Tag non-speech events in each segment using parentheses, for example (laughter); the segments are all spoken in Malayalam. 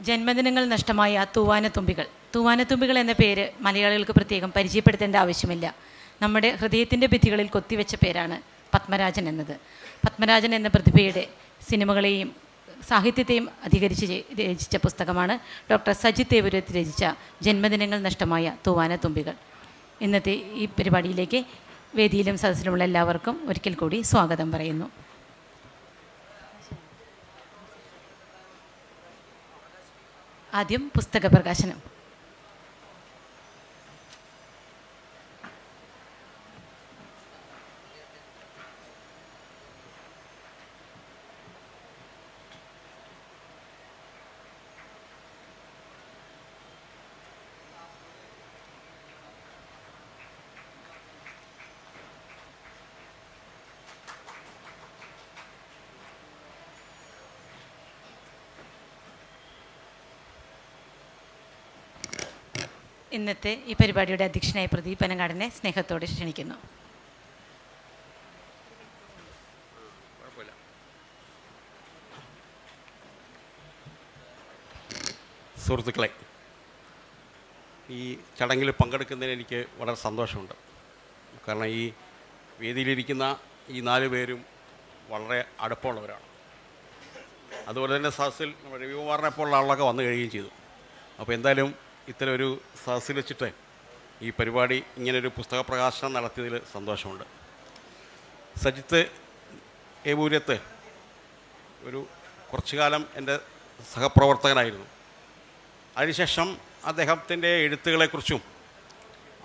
ജന്മദിനങ്ങൾ നഷ്ടമായ തൂവാനത്തുമ്പികൾ. തൂവാനത്തുമ്പികൾ എന്ന പേര് മലയാളികൾക്ക് പ്രത്യേകം പരിചയപ്പെടുത്തേണ്ട ആവശ്യമില്ല. നമ്മുടെ ഹൃദയത്തിന്റെ ഭിത്തികളിൽ കൊത്തിവെച്ച പേരാണ് പത്മരാജൻ എന്നത്. പത്മരാജൻ എന്ന പ്രതിഭയുടെ സിനിമകളെയും സാഹിത്യത്തെയും അധികരിച്ച് രചി- രചിച്ച പുസ്തകമാണ് ഡോക്ടർ സജിത് ദേവുരത്ത് രചിച്ച ജന്മദിനങ്ങൾ നഷ്ടമായ തൂവാനത്തുമ്പികൾ. ഇന്നത്തെ ഈ പരിപാടിയിലേക്ക് വേദിയിലും സദസ്സിലുമുള്ള എല്ലാവർക്കും ഒരിക്കൽ കൂടി സ്വാഗതം പറയുന്നു. ആദ്യം പുസ്തക പ്രകാശനം ഇന്നത്തെ ഈ പരിപാടിയുടെ അധ്യക്ഷനായ പ്രദീപ് പനങ്ങാടനെ സ്നേഹത്തോടെ ക്ഷണിക്കുന്നു. സുഹൃത്തുക്കളെ ഈ ചടങ്ങിൽ പങ്കെടുക്കുന്നതിന് എനിക്ക് വളരെ സന്തോഷമുണ്ട്. കാരണം ഈ വേദിയിലിരിക്കുന്ന ഈ നാല് പേരും വളരെ അടുപ്പമുള്ളവരാണ്. അതുപോലെ തന്നെ സദസ്സിൽ രവികുമാറിനെ പോലുള്ള ആളൊക്കെ വന്നു കഴിയുകയും ചെയ്തു. അപ്പോൾ എന്തായാലും ഇത്തരം ഒരു സദസ്സിൽ വെച്ചിട്ട് ഈ പരിപാടി ഇങ്ങനൊരു പുസ്തക പ്രകാശനം നടത്തിയതിൽ സന്തോഷമുണ്ട്. സജിത്ത് ഏപൂര്യത്ത് ഒരു കുറച്ചു കാലം എന്റെ സഹപ്രവർത്തകനായിരുന്നു. അതിനുശേഷം അദ്ദേഹത്തിന്റെ എഴുത്തുകളെക്കുറിച്ചും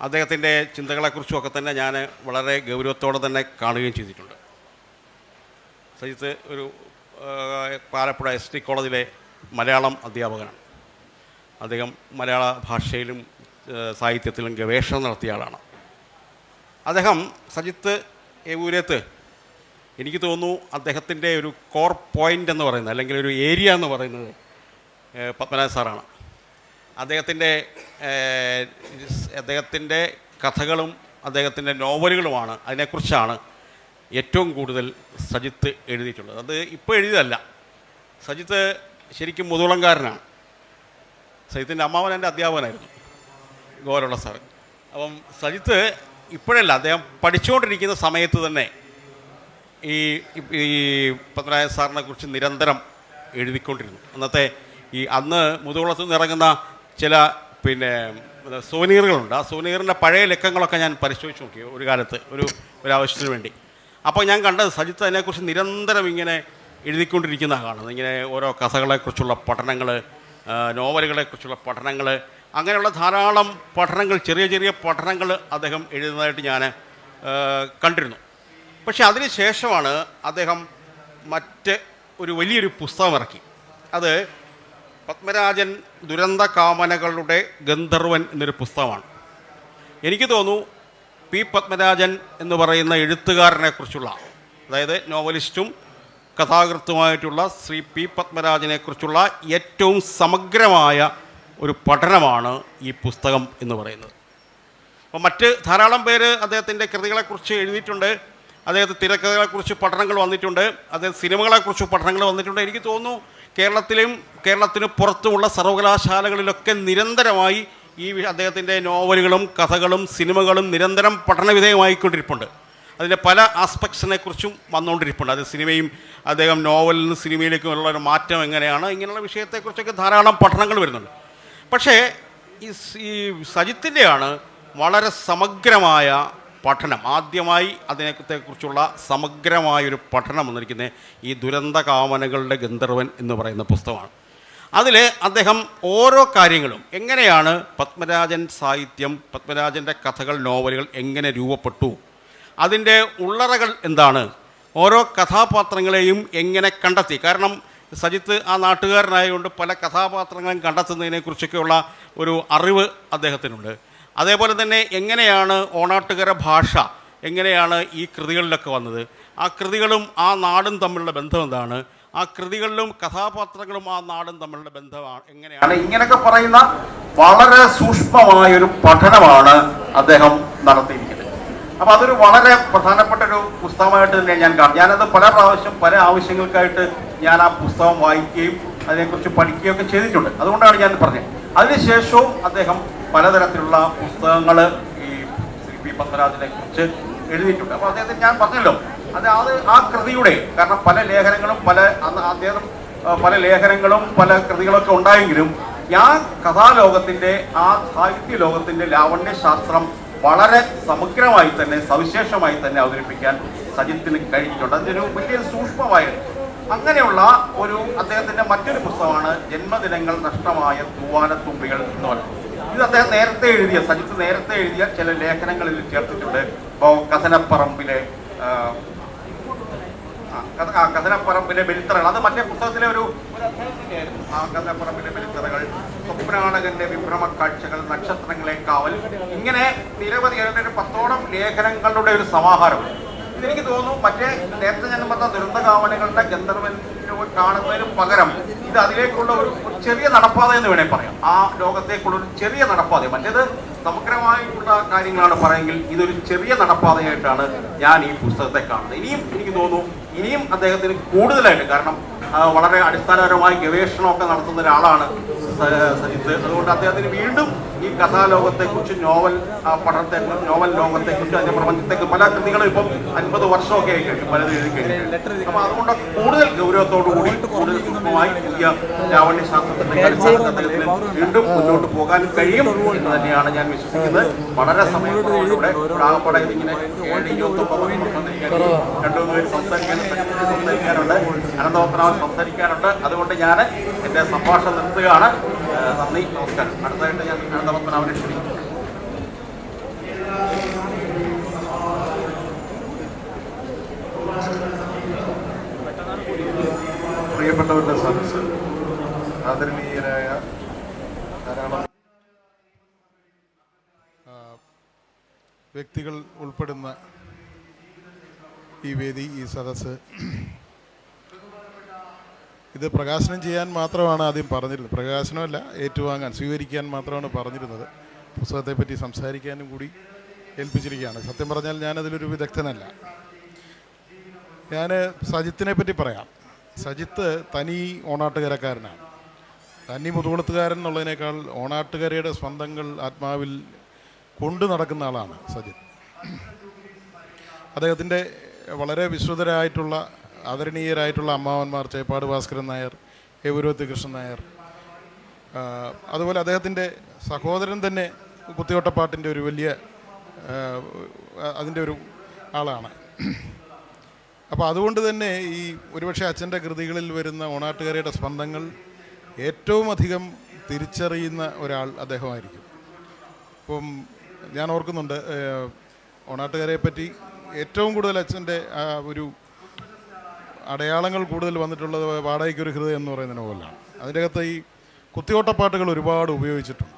അദ്ദേഹത്തിന്റെ ചിന്തകളെക്കുറിച്ചും ഒക്കെ തന്നെ ഞാൻ വളരെ ഗൗരവത്തോടെ തന്നെ കാണുകയും ചെയ്തിട്ടുണ്ട്. സജിത്ത് ഒരു പാലപ്പുഴ എസ് ടി കോളേജിലെ മലയാളം അധ്യാപകനാണ്. അദ്ദേഹം മലയാള ഭാഷയിലും സാഹിത്യത്തിലും ഗവേഷണം നടത്തിയ ആളാണ്. അദ്ദേഹം സജിത്ത് ഏവൂരത്ത് എനിക്ക് തോന്നുന്നു അദ്ദേഹത്തിന്റെ ഒരു കോർ പോയിന്റ് എന്ന് പറയുന്നത് അല്ലെങ്കിൽ ഒരു ഏരിയ എന്ന് പറയുന്നത് പത്മനാഭ സാറാണ്. അദ്ദേഹത്തിന്റെ അദ്ദേഹത്തിന്റെ കഥകളും അദ്ദേഹത്തിന്റെ നോവലുകളുമാണ് അതിനെക്കുറിച്ചാണ് ഏറ്റവും കൂടുതൽ സജിത്ത് എഴുതിയിട്ടുള്ളത്. അത് ഇപ്പോൾ എഴുതിയതല്ല. സജിത്ത് ശരിക്കും മുതുളങ്കാരനാണ് സജിത്തിന്റെ അമ്മാവൻ എന്റെ അധ്യാപകനായിരുന്നു. ഗോരുള്ള സാറ്. അപ്പം സജിത്ത് ഇപ്പോഴല്ല അദ്ദേഹം പഠിച്ചുകൊണ്ടിരിക്കുന്ന സമയത്ത് തന്നെ ഈ ഈ പത്മനാഭ സാറിനെ കുറിച്ച് നിരന്തരം എഴുതിക്കൊണ്ടിരുന്നു. അന്നത്തെ ഈ അന്ന് മുതുകുളത്ത് നിന്ന് ഇറങ്ങുന്ന ചില പിന്നെ സോനീറുകളുണ്ട് ആ സോനീറിന്റെ പഴയ ലക്കങ്ങളൊക്കെ ഞാൻ പരിശോധിച്ച് നോക്കി ഒരു കാലത്ത് ഒരു ഒരു ആവശ്യത്തിന് വേണ്ടി. അപ്പോൾ ഞാൻ കണ്ടത് സജിത്ത് അതിനെക്കുറിച്ച് നിരന്തരം ഇങ്ങനെ എഴുതിക്കൊണ്ടിരിക്കുന്ന കാണുന്നത് ഇങ്ങനെ ഓരോ കഥകളെക്കുറിച്ചുള്ള പഠനങ്ങൾ നോവലുകളെക്കുറിച്ചുള്ള പഠനങ്ങൾ അങ്ങനെയുള്ള ധാരാളം പഠനങ്ങൾ ചെറിയ ചെറിയ പഠനങ്ങൾ അദ്ദേഹം എഴുതുന്നതായിട്ട് ഞാൻ കണ്ടിരുന്നു. പക്ഷെ അതിന് ശേഷമാണ് അദ്ദേഹം മറ്റ് ഒരു വലിയൊരു പുസ്തകം ഇറക്കി. അത് പത്മരാജൻ ദുരന്ത കാമനകളുടെ ഗന്ധർവൻ എന്നൊരു പുസ്തകമാണ്. എനിക്ക് തോന്നുന്നു പി പത്മരാജൻ എന്ന് പറയുന്ന എഴുത്തുകാരനെക്കുറിച്ചുള്ള അതായത് നോവലിസ്റ്റും കഥാകൃത്തുമായിട്ടുള്ള ശ്രീ പി പത്മരാജനെക്കുറിച്ചുള്ള ഏറ്റവും സമഗ്രമായ ഒരു പഠനമാണ് ഈ പുസ്തകം എന്ന് പറയുന്നത്. അപ്പോൾ മറ്റ് ധാരാളം പേര് അദ്ദേഹത്തിന്റെ കൃതികളെക്കുറിച്ച് എഴുതിയിട്ടുണ്ട്. അദ്ദേഹത്തെ തിരക്കഥകളെക്കുറിച്ച് പഠനങ്ങൾ വന്നിട്ടുണ്ട്. അദ്ദേഹം സിനിമകളെക്കുറിച്ച് പഠനങ്ങൾ വന്നിട്ടുണ്ട്. എനിക്ക് തോന്നുന്നു കേരളത്തിലും കേരളത്തിന് പുറത്തുമുള്ള സർവകലാശാലകളിലൊക്കെ നിരന്തരമായി ഈ അദ്ദേഹത്തിന്റെ നോവലുകളും കഥകളും സിനിമകളും നിരന്തരം പഠനവിധേയമായിക്കൊണ്ടിരിപ്പുണ്ട്. അതിന്റെ പല ആസ്പെക്ട്സിനെ കുറിച്ചും വന്നുകൊണ്ടിരിപ്പുണ്ട്. അത് സിനിമയും അദ്ദേഹം നോവലിൽ നിന്ന് സിനിമയിലേക്കുള്ള ഒരു മാറ്റം എങ്ങനെയാണ് ഇങ്ങനെയുള്ള വിഷയത്തെക്കുറിച്ചൊക്കെ ധാരാളം പഠനങ്ങൾ വരുന്നുണ്ട്. പക്ഷേ ഈ ഈ സജിത്തിന്റെയാണ് വളരെ സമഗ്രമായ പഠനം. ആദ്യമായി അതിനെക്കുറിച്ചുള്ള സമഗ്രമായൊരു പഠനം വന്നിരിക്കുന്നത് ഈ ദുരന്ത കാമനകളുടെ ഗന്ധർവൻ എന്ന് പറയുന്ന പുസ്തകമാണ്. അതിൽ അദ്ദേഹം ഓരോ കാര്യങ്ങളും എങ്ങനെയാണ് പത്മരാജൻ സാഹിത്യം പത്മരാജന്റെ കഥകൾ നോവലുകൾ എങ്ങനെ രൂപപ്പെട്ടു അതിന്റെ ഉള്ളറകൾ എന്താണ്? ഓരോ കഥാപാത്രങ്ങളെയും എങ്ങനെ കണ്ടെത്തി? കാരണം സജിത്ത് ആ നാട്ടുകാരനായതുകൊണ്ട് പല കഥാപാത്രങ്ങളും കണ്ടെത്തുന്നതിനെക്കുറിച്ചൊക്കെയുള്ള ഒരു അറിവ് അദ്ദേഹത്തിനുണ്ട്. അതേപോലെ തന്നെ എങ്ങനെയാണ് ഓണാട്ടുകര ഭാഷ എങ്ങനെയാണ് ഈ കൃതികളിലൊക്കെ വന്നത്? ആ കൃതികളും ആ നാടും തമ്മിലുള്ള ബന്ധം എന്താണ്? ആ കൃതികളിലും കഥാപാത്രങ്ങളും ആ നാടും തമ്മിലുള്ള ബന്ധമാണ് എങ്ങനെയാണ്? ഇങ്ങനെയൊക്കെ പറയുന്ന വളരെ സൂക്ഷ്മമായ ഒരു പഠനമാണ് അദ്ദേഹം നടത്തിയിരിക്കുന്നത്. അപ്പോൾ അതൊരു വളരെ പ്രധാനപ്പെട്ട ഒരു പുസ്തകമായിട്ട് തന്നെ ഞാൻ കാണും. ഞാനത് പല പ്രാവശ്യം പല ആവശ്യങ്ങൾക്കായിട്ട് ഞാൻ ആ പുസ്തകം വായിക്കുകയും അതിനെക്കുറിച്ച് പഠിക്കുകയൊക്കെ ചെയ്തിട്ടുണ്ട്. അതുകൊണ്ടാണ് ഞാൻ പറഞ്ഞത്. അതിനുശേഷവും അദ്ദേഹം പലതരത്തിലുള്ള പുസ്തകങ്ങൾ ഈ ശ്രീ പി പത്മരാജനെ കുറിച്ച് എഴുതിയിട്ടുണ്ട്. അപ്പോൾ അദ്ദേഹത്തിന് ഞാൻ പറഞ്ഞല്ലോ അത് അത് ആ കൃതിയുടെ കാരണം പല ലേഖനങ്ങളും പല അദ്ദേഹം പല ലേഖനങ്ങളും പല കൃതികളൊക്കെ ഉണ്ടായെങ്കിലും ആ കഥാലോകത്തിന്റെ ആ സാഹിത്യ ലോകത്തിന്റെ ലാവണ്യശാസ്ത്രം വളരെ സമഗ്രമായി തന്നെ സവിശേഷമായി തന്നെ അവതരിപ്പിക്കാൻ സജിത്തിന് കഴിഞ്ഞിട്ടുണ്ട്. അതിനൊരു വലിയ സൂക്ഷ്മമായിരുന്നു അങ്ങനെയുള്ള ഒരു അദ്ദേഹത്തിന്റെ മറ്റൊരു പുസ്തകമാണ് ജന്മദിനങ്ങൾ നഷ്ടമായ തൂവാനത്തുമ്പികൾ എന്ന് പറയുന്നത്. ഇത് അദ്ദേഹം നേരത്തെ എഴുതിയ സജിത്ത് നേരത്തെ എഴുതിയ ചില ലേഖനങ്ങളിൽ ചേർത്തിട്ടുണ്ട്. ഇപ്പോൾ ആ കഥനപ്പറമ്പിലെ ബലിത്തറകൾ. അത് മറ്റേ പുസ്തകത്തിലെ ഒരു. ആ കഥനപ്പറമ്പിലെ ബലിത്തറകൾ. സ്വപ്നാടകന്റെ വിഭ്രമ കാഴ്ചകൾ നക്ഷത്രങ്ങളെ കാവൽ ഇങ്ങനെ നിരവധി ഏതൊരു പത്തോളം ലേഖനങ്ങളുടെ ഒരു സമാഹാരം. ഇതെനിക്ക് തോന്നുന്നു മറ്റേ നേരത്തെ ഞാൻ പറഞ്ഞ ദുരന്തകാവനങ്ങളുടെ ഗന്ധർവൻ കാണുന്നതിന് പകരം ഇത് അതിലേക്കുള്ള ഒരു ചെറിയ നടപ്പാത എന്ന് വേണേൽ പറയാം. ആ ലോകത്തേക്കുള്ള ഒരു ചെറിയ നടപ്പാത. മറ്റേത് സമഗ്രമായിട്ടുള്ള കാര്യങ്ങളാണ് പറയുമെങ്കിൽ ഇതൊരു ചെറിയ നടപ്പാതയായിട്ടാണ് ഞാൻ ഈ പുസ്തകത്തെ കാണുന്നത്. ഇനിയും എനിക്ക് തോന്നുന്നു ഇനിയും അദ്ദേഹത്തിന് കൂടുതലായിട്ട് കാരണം വളരെ അടിസ്ഥാനപരമായി ഗവേഷണമൊക്കെ നടത്തുന്ന ഒരാളാണ് സജിത്ത് അതുകൊണ്ട് അദ്ദേഹത്തിന് വീണ്ടും ഈ കഥാലോകത്തെക്കുറിച്ച് നോവൽ പഠനത്തെ നോവൽ ലോകത്തെക്കുറിച്ച് അതിന്റെ പ്രപഞ്ചത്തെക്കുറിച്ച് പല കൃതികളും ഇപ്പം അൻപത് വർഷമൊക്കെ ആയി കഴിഞ്ഞു പലത് എഴുതി കഴിഞ്ഞു. അപ്പൊ അതുകൊണ്ട് കൂടുതൽ ഗൗരവത്തോടു കൂടി കൂടുതൽ സൂക്ഷ്മമായി പുതിയ ലാവണ്യ ശാസ്ത്രത്തിന്റെ വീണ്ടും മുന്നോട്ട് പോകാൻ കഴിയും എന്ന് തന്നെയാണ് ഞാൻ വിശ്വസിക്കുന്നത്. വളരെ സമയത്തോടുകൂടെ ആകപ്പാടെ ഇങ്ങനെ ഏഴ് ഇരുപത്തൊമ്പത് സംസാരിക്കാൻ രണ്ടു മൂന്ന് പേര് സംസാരിക്കാൻ സംസാരിക്കാനുണ്ട്. അനന്തപത്മനാഭൻ സംസാരിക്കാനുണ്ട്. അതുകൊണ്ട് ഞാൻ എന്റെ സംഭാഷണം നിർത്തുകയാണ്. നന്ദി നമസ്കാരം. അടുത്തതായിട്ട് ഞാൻ അനന്തപത്മനാഭനെ ക്ഷണിക്കും പ്രിയപ്പെട്ടവരുടെ സദസ് ആദരണീയരായ വ്യക്തികൾ ഉൾപ്പെടുന്ന ഈ വേദി ഈ സദസ് ഇത് പ്രകാശനം ചെയ്യാൻ മാത്രമാണ് ആദ്യം പറഞ്ഞിരുന്നത്. പ്രകാശനമല്ല ഏറ്റുവാങ്ങാൻ സ്വീകരിക്കാൻ മാത്രമാണ് പറഞ്ഞിരുന്നത്. പുസ്തകത്തെപ്പറ്റി സംസാരിക്കാനും കൂടി ഏൽപ്പിച്ചിരിക്കുകയാണ്. സത്യം പറഞ്ഞാൽ ഞാനതിലൊരു വിദഗ്ധനല്ല. ഞാൻ സജിത്തിനെ പറ്റി പറയാം. സജിത്ത് തനി ഓണാട്ടുകരക്കാരനാണ്. തനി മുതുകുളത്തുകാരൻ എന്നുള്ളതിനേക്കാൾ ഓണാട്ടുകരയുടെ സ്വന്തങ്ങൾ ആത്മാവിൽ കൊണ്ടു നടക്കുന്ന ആളാണ് സജിത്ത്. അദ്ദേഹത്തിന്റെ വളരെ വിശ്രുതരായിട്ടുള്ള ആദരണീയരായിട്ടുള്ള അമ്മാവന്മാർ ചേപ്പാട് ഭാസ്കരൻ നായർ എവുരുവത്തി കൃഷ്ണൻ നായർ അതുപോലെ അദ്ദേഹത്തിന്റെ സഹോദരൻ തന്നെ കുത്തിയോട്ടപ്പാട്ടിന്റെ ഒരു വലിയ അതിന്റെ ഒരു ആളാണ്. അപ്പോൾ അതുകൊണ്ട് തന്നെ ഈ ഒരുപക്ഷെ അച്ഛന്റെ കൃതികളിൽ വരുന്ന ഓണാട്ടുകാരയുടെ സ്പന്ദങ്ങൾ ഏറ്റവും അധികം തിരിച്ചറിയുന്ന ഒരാൾ അദ്ദേഹമായിരിക്കും. ഇപ്പം ഞാൻ ഓർക്കുന്നുണ്ട് ഓണാട്ടുകാരെ പറ്റി ഏറ്റവും കൂടുതൽ അച്ഛന്റെ ഒരു അടയാളങ്ങൾ കൂടുതൽ വന്നിട്ടുള്ളത് വാടകയ്ക്കൊരു ഹൃദയം എന്ന് പറയുന്ന നോവലാണ്. അതിന്റെ അകത്ത് ഈ കുത്തിയോട്ടപ്പാട്ടുകൾ ഒരുപാട് ഉപയോഗിച്ചിട്ടുണ്ട്.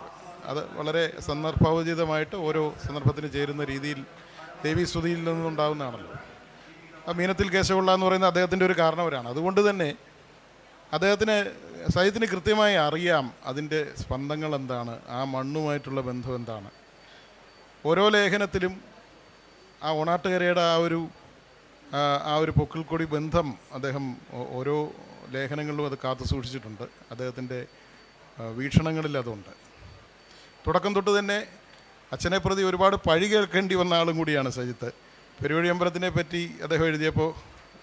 അത് വളരെ സന്ദർഭോചിതമായിട്ട് ഓരോ സന്ദർഭത്തിന് ചേരുന്ന രീതിയിൽ ദേവീസ്തുതിയിൽ നിന്നുണ്ടാകുന്നതാണല്ലോ ആ മീനത്തിൽ കേശവുള്ള എന്ന് പറയുന്ന അദ്ദേഹത്തിന്റെ ഒരു കാരണവരാണ് അതുകൊണ്ട് തന്നെ അദ്ദേഹത്തിന് സഹിത്തിന് കൃത്യമായി അറിയാം അതിന്റെ സ്പന്ദങ്ങൾ എന്താണ് ആ മണ്ണുമായിട്ടുള്ള ബന്ധം എന്താണ്. ഓരോ ലേഖനത്തിലും ആ ഓണാട്ടുകരയുടെ ആ ഒരു ആ, ഒരു പൊക്കിൾക്കൊടി ബന്ധം അദ്ദേഹം ഓരോ ലേഖനങ്ങളിലും അത് കാത്തു സൂക്ഷിച്ചിട്ടുണ്ട്. അദ്ദേഹത്തിന്റെ വീക്ഷണങ്ങളിൽ അതുണ്ട്. തുടക്കം തൊട്ട് തന്നെ അച്ഛനെ പ്രതി ഒരുപാട് പഴി കേൾക്കേണ്ടി വന്ന ആളും കൂടിയാണ് സജിത്ത്. പെരുവഴി അമ്പലത്തിനെ പറ്റി അദ്ദേഹം എഴുതിയപ്പോൾ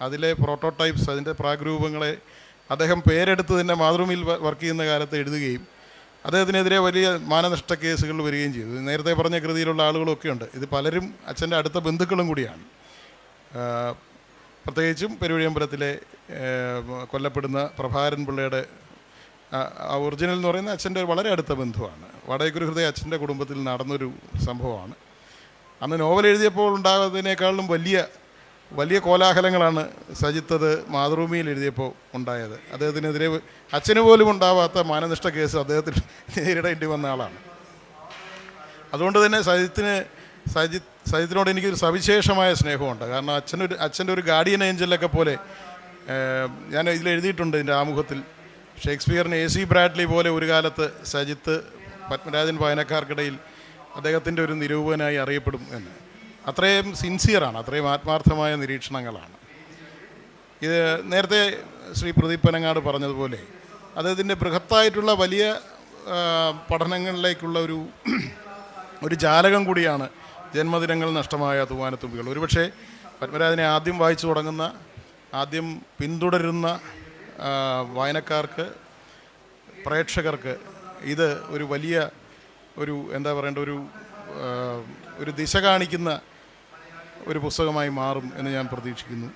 അതിലെ പ്രോട്ടോടൈപ്സ് അതിന്റെ പ്രാഗ്രൂപങ്ങളെ അദ്ദേഹം പേരെടുത്ത് തന്നെ മാതൃഭൂമിയിൽ വർക്ക് ചെയ്യുന്ന കാലത്ത് എഴുതുകയും അദ്ദേഹത്തിനെതിരെ വലിയ മാനനഷ്ട കേസുകൾ വരികയും ചെയ്തു. നേരത്തെ പറഞ്ഞ കൃതിയിലുള്ള ആളുകളൊക്കെ ഉണ്ട് ഇത് പലരും അച്ഛന്റെ അടുത്ത ബന്ധുക്കളും കൂടിയാണ്. പ്രത്യേകിച്ചും പെരുവഴിയമ്പലത്തിലെ കൊല്ലപ്പെടുന്ന പ്രഭാരൻ പിള്ളയുടെ ആ, ഒറിജിനൽ എന്ന് പറയുന്ന അച്ഛന്റെ വളരെ അടുത്ത ബന്ധുവാണ്. വടയക്കുരു ഹൃദയ അച്ഛന്റെ കുടുംബത്തിൽ നടന്നൊരു സംഭവമാണ്. അന്ന് നോവൽ എഴുതിയപ്പോൾ ഉണ്ടാകുന്നതിനേക്കാളും വലിയ വലിയ കോലാഹലങ്ങളാണ് സജിത്തത് മാതൃഭൂമിയിൽ എഴുതിയപ്പോൾ ഉണ്ടായത്. അദ്ദേഹത്തിനെതിരെ അച്ഛന് പോലും ഉണ്ടാവാത്ത മാനനിഷ്ഠ കേസ് അദ്ദേഹത്തിന് (laughs) നേരിടേണ്ടി വന്ന ആളാണ്. അതുകൊണ്ട് തന്നെ സജിത്തിന് സജിത് സജിത്തിനോട് എനിക്കൊരു സവിശേഷമായ സ്നേഹമുണ്ട്. കാരണം അച്ഛനൊരു അച്ഛന്റെ ഒരു ഗാർഡിയൻ ഏഞ്ചലൊക്കെ പോലെ ഞാൻ ഇതിൽ എഴുതിയിട്ടുണ്ട് എന്റെ ആമുഖത്തിൽ. ഷേക്സ്പിയറിന് എ സി ബ്രാഡ്ലി പോലെ ഒരു കാലത്ത് സജിത്ത് പത്മരാജൻ വായനക്കാർക്കിടയിൽ അദ്ദേഹത്തിന്റെ ഒരു നിരൂപകനായി അറിയപ്പെടും എന്ന്. അത്രയും സിൻസിയറാണ് അത്രയും ആത്മാർത്ഥമായ നിരീക്ഷണങ്ങളാണ്. ഇത് നേരത്തെ ശ്രീ പ്രദീപ് പനങ്ങാട് പറഞ്ഞതുപോലെ അദ്ദേഹത്തിന്റെ ബൃഹത്തായിട്ടുള്ള വലിയ പഠനങ്ങളിലേക്കുള്ള ഒരു ഒരു ജാലകം കൂടിയാണ് ജന്മദിനങ്ങൾ നഷ്ടമായ തൂവാനത്തുമ്പികൾ ഒരുപക്ഷെ പത്മരാജനെ ആദ്യം വായിച്ചു തുടങ്ങുന്ന ആദ്യം പിന്തുടരുന്ന വായനക്കാർക്ക് പ്രേക്ഷകർക്ക് ഇത് ഒരു വലിയ ഒരു എന്താ പറയേണ്ട ഒരു ഒരു ദിശ കാണിക്കുന്ന ഒരു പുസ്തകമായി മാറും എന്ന് ഞാൻ പ്രതീക്ഷിക്കുന്നു.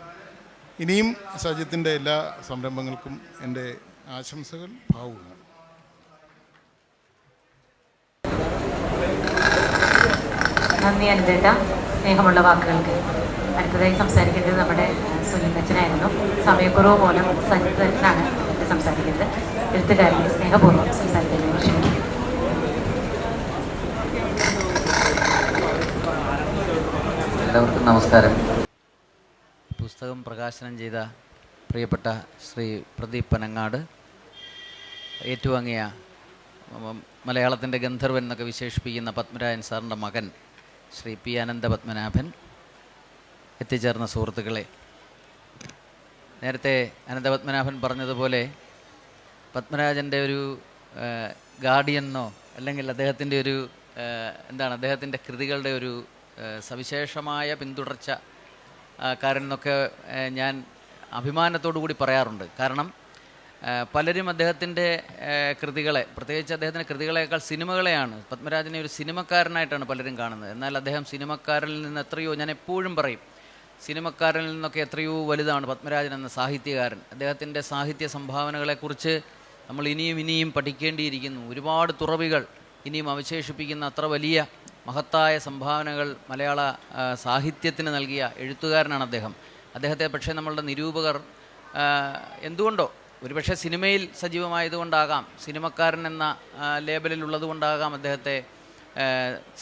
ഇനിയും സജിത്തിന്റെ എല്ലാ സംരംഭങ്ങൾക്കും എന്റെ ആശംസകൾ ഭാവുകയാണ് നന്ദി അനുദേട്ട. സ്നേഹമുള്ള വാക്കുകൾക്ക്. അടുത്തതായി സംസാരിക്കേണ്ടത് നമ്മുടെ സുനിൽ അച്ഛനായിരുന്നു. സമയക്കുറവ് മൂലം സജിത്തനാണ് സംസാരിക്കുന്നത്. എഴുത്തുകാരനെ സ്നേഹപൂർവം സംസാരിക്കുന്നത് ക്ഷണിക്കുന്നു. എല്ലാവർക്കും നമസ്കാരം. പുസ്തകം പ്രകാശനം ചെയ്ത പ്രിയപ്പെട്ട ശ്രീ പ്രദീപ് പനങ്ങാട് ഏറ്റുവാങ്ങിയ മലയാളത്തിന്റെ ഗന്ധർവൻ എന്നൊക്കെ വിശേഷിപ്പിക്കുന്ന പത്മരാജൻ സാറിന്റെ മകൻ ശ്രീ പി അനന്ത പത്മനാഭൻ എത്തിച്ചേർന്ന സുഹൃത്തുക്കളെ നേരത്തെ അനന്തപത്മനാഭൻ പറഞ്ഞതുപോലെ പത്മരാജന്റെ ഒരു ഗാർഡിയനോ അല്ലെങ്കിൽ അദ്ദേഹത്തിന്റെ ഒരു എന്താണ് അദ്ദേഹത്തിന്റെ കൃതികളുടെ ഒരു സവിശേഷമായ പിന്തുടർച്ച എന്നൊക്കെ ഞാൻ അഭിമാനത്തോടു കൂടി പറയാറുണ്ട്. കാരണം പലരും അദ്ദേഹത്തിന്റെ കൃതികളെ പ്രത്യേകിച്ച് അദ്ദേഹത്തിന്റെ കൃതികളെക്കാൾ സിനിമകളെയാണ് പത്മരാജനെ ഒരു സിനിമക്കാരനായിട്ടാണ് പലരും കാണുന്നത്. എന്നാൽ അദ്ദേഹം സിനിമക്കാരിൽ നിന്ന് എത്രയോ ഞാൻ എപ്പോഴും പറയും സിനിമക്കാരിൽ നിന്നൊക്കെ എത്രയോ വലുതാണ് പത്മരാജൻ എന്ന സാഹിത്യകാരൻ. അദ്ദേഹത്തിന്റെ സാഹിത്യ സംഭാവനകളെക്കുറിച്ച് നമ്മൾ ഇനിയും ഇനിയും പഠിക്കേണ്ടിയിരിക്കുന്നു. ഒരുപാട് തുറവികൾ ഇനിയും അവശേഷിപ്പിക്കുന്ന അത്ര വലിയ മഹത്തായ സംഭാവനകൾ മലയാള സാഹിത്യത്തിന് നൽകിയ എഴുത്തുകാരനാണ് അദ്ദേഹം. അദ്ദേഹത്തെ പക്ഷേ നമ്മളുടെ നിരൂപകർ എന്തുകൊണ്ടോ ഒരുപക്ഷെ സിനിമയിൽ സജീവമായതുകൊണ്ടാകാം സിനിമക്കാരൻ എന്ന ലേബലിൽ ഉള്ളതുകൊണ്ടാകാം അദ്ദേഹത്തെ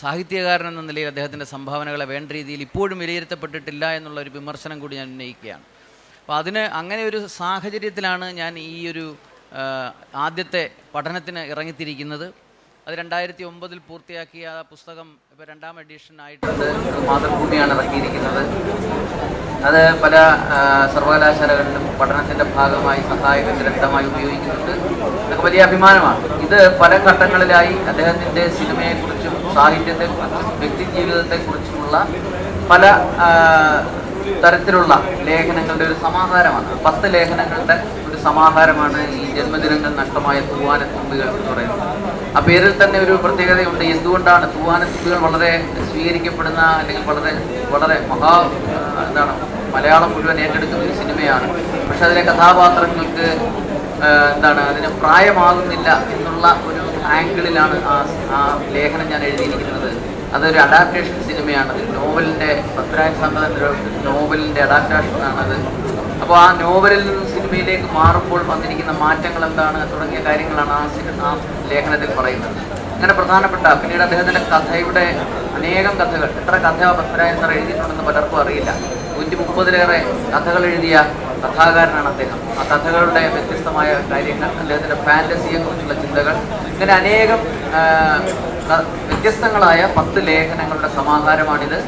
സാഹിത്യകാരൻ എന്ന നിലയിൽ അദ്ദേഹത്തിന്റെ സംഭാവനകളെ വേണ്ട രീതിയിൽ ഇപ്പോഴും വിലയിരുത്തപ്പെട്ടിട്ടില്ല എന്നുള്ള ഒരു വിമർശനം കൂടി ഞാൻ ഉന്നയിക്കുകയാണ്. അപ്പോൾ അതിന് അങ്ങനെ ഒരു സാഹചര്യത്തിലാണ് ഞാൻ ഈ ഒരു ആദ്യത്തെ പഠനത്തിന് ഇറങ്ങിത്തിരിക്കുന്നത്. അത് രണ്ടായിരത്തി ഒമ്പതിൽ പൂർത്തിയാക്കിയ പുസ്തകം ഇപ്പോൾ രണ്ടാം എഡിഷൻ മാതൃഭൂമിയാണ് ഇറക്കിയിരിക്കുന്നത് അത് പല സർവകലാശാലകളിലും പഠനത്തിന്റെ ഭാഗമായി സഹായക ഗ്രന്ഥമായി ഉപയോഗിക്കുന്നുണ്ട്. അതൊക്കെ വലിയ അഭിമാനമാണ്. ഇത് പല ഘട്ടങ്ങളിലായി അദ്ദേഹത്തിന്റെ സിനിമയെക്കുറിച്ചും സാഹിത്യത്തെക്കുറിച്ചും വ്യക്തി ജീവിതത്തെക്കുറിച്ചുമുള്ള പല തരത്തിലുള്ള ലേഖനങ്ങളുടെ ഒരു സമാഹാരമാണ്. പത്ത് ലേഖനങ്ങളുടെ ഒരു സമാഹാരമാണ് ഈ ജന്മദിനങ്ങൾ നഷ്ടമായ തൂവാനത്തുമ്പികൾ എന്ന് പറയുന്നത്. ആ പേരിൽ തന്നെ ഒരു പ്രത്യേകതയുണ്ട്. എന്തുകൊണ്ടാണ് തൂവാനത്തുമ്പികൾ വളരെ സ്വീകരിക്കപ്പെടുന്ന അല്ലെങ്കിൽ വളരെ വളരെ മഹാ എന്താണ് മലയാളം മുഴുവൻ ഏറ്റെടുക്കുന്ന ഒരു സിനിമയാണ്. പക്ഷെ അതിലെ കഥാപാത്രങ്ങൾക്ക് എന്താണ് അതിന് പ്രായമാകുന്നില്ല എന്നുള്ള ഒരു ആംഗിളിലാണ് ആ ആ ലേഖനം ഞാൻ എഴുതിയിരിക്കുന്നത്. അതൊരു അഡാപ്റ്റേഷൻ സിനിമയാണ്. അത് നോവലിന്റെ പത്മരാജൻ സാറിന്റെ നോവലിന്റെ അഡാപ്റ്റേഷനാണത് അപ്പോൾ ആ നോവലിൽ നിന്ന് സിനിമയിലേക്ക് മാറുമ്പോൾ വന്നിരിക്കുന്ന മാറ്റങ്ങൾ എന്താണ് തുടങ്ങിയ കാര്യങ്ങളാണ് ആ സിനിമ ആ ലേഖനത്തിൽ പറയുന്നത്. അങ്ങനെ പ്രധാനപ്പെട്ട പിന്നീട് അദ്ദേഹത്തിന്റെ കഥയുടെ അനേകം കഥകൾ എത്ര കഥ പത്മരാജൻ സാർ എഴുതിയിട്ടുണ്ടെന്ന് പലർക്കും അറിയില്ല. നൂറ്റി മുപ്പതിലേറെ കഥകൾ എഴുതിയ കഥാകാരനാണ് അദ്ദേഹം. ആ കഥകളുടെ വ്യത്യസ്തമായ കാര്യങ്ങൾ അദ്ദേഹത്തിന്റെ ഫാന്റസിയെക്കുറിച്ചുള്ള ചിന്തകൾ ഇങ്ങനെ അനേകം വ്യത്യസ്തങ്ങളായ പത്ത് ലേഖനങ്ങളുടെ സമാഹാരമാണിത്.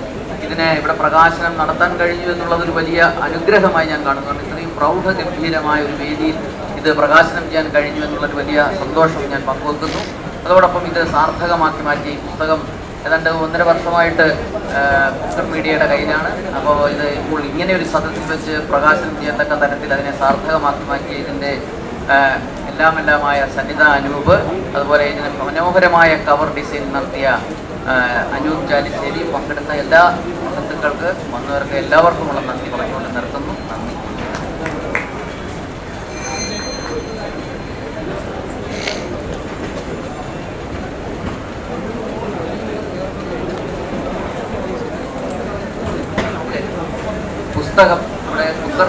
ഇതിനെ ഇവിടെ പ്രകാശനം നടത്താൻ കഴിഞ്ഞു എന്നുള്ളത് ഒരു വലിയ അനുഗ്രഹമായി ഞാൻ കാണുന്നുണ്ട്. ഇത്രയും പ്രൗഢഗംഭീരമായ ഒരു വേദിയിൽ ഇത് പ്രകാശനം ചെയ്യാൻ കഴിഞ്ഞു എന്നുള്ളൊരു വലിയ സന്തോഷം ഞാൻ പങ്കുവെക്കുന്നു. അതോടൊപ്പം ഇത് സാർത്ഥകമാക്കി മാറ്റി പുസ്തകം ഏതാണ്ട് ഒന്നര വർഷമായിട്ട് പുസ്തക മീഡിയയുടെ കയ്യിലാണ്. അപ്പോൾ ഇത് ഇപ്പോൾ ഇങ്ങനെ ഒരു സദസ്സിൽ വെച്ച് പ്രകാശനം ചെയ്യത്തക്ക തരത്തിൽ അതിനെ സാർത്ഥകമാക്കി മാറ്റിയ ഇതിന്റെ എല്ലാമെല്ലാമായ സന്നിധ അനൂപ് അതുപോലെ ഇതിന് മനോഹരമായ കവർ ഡിസൈൻ നടത്തിയ അനൂപ് ചാലിശ്ശേരി പങ്കെടുത്ത എല്ലാ സുഹൃത്തുക്കൾക്ക് വന്നവർക്ക് എല്ലാവർക്കുമുള്ള നന്ദി പറഞ്ഞുകൊണ്ട് നിർത്തുന്നു.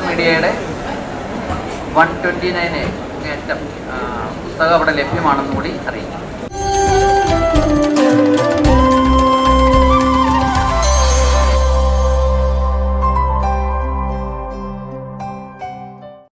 മീഡിയയുടെ വൺ ട്വന്റി നയൻ എ നേട്ടം പുസ്തകം അവിടെ ലഭ്യമാണെന്നുകൂടി അറിയിക്കും.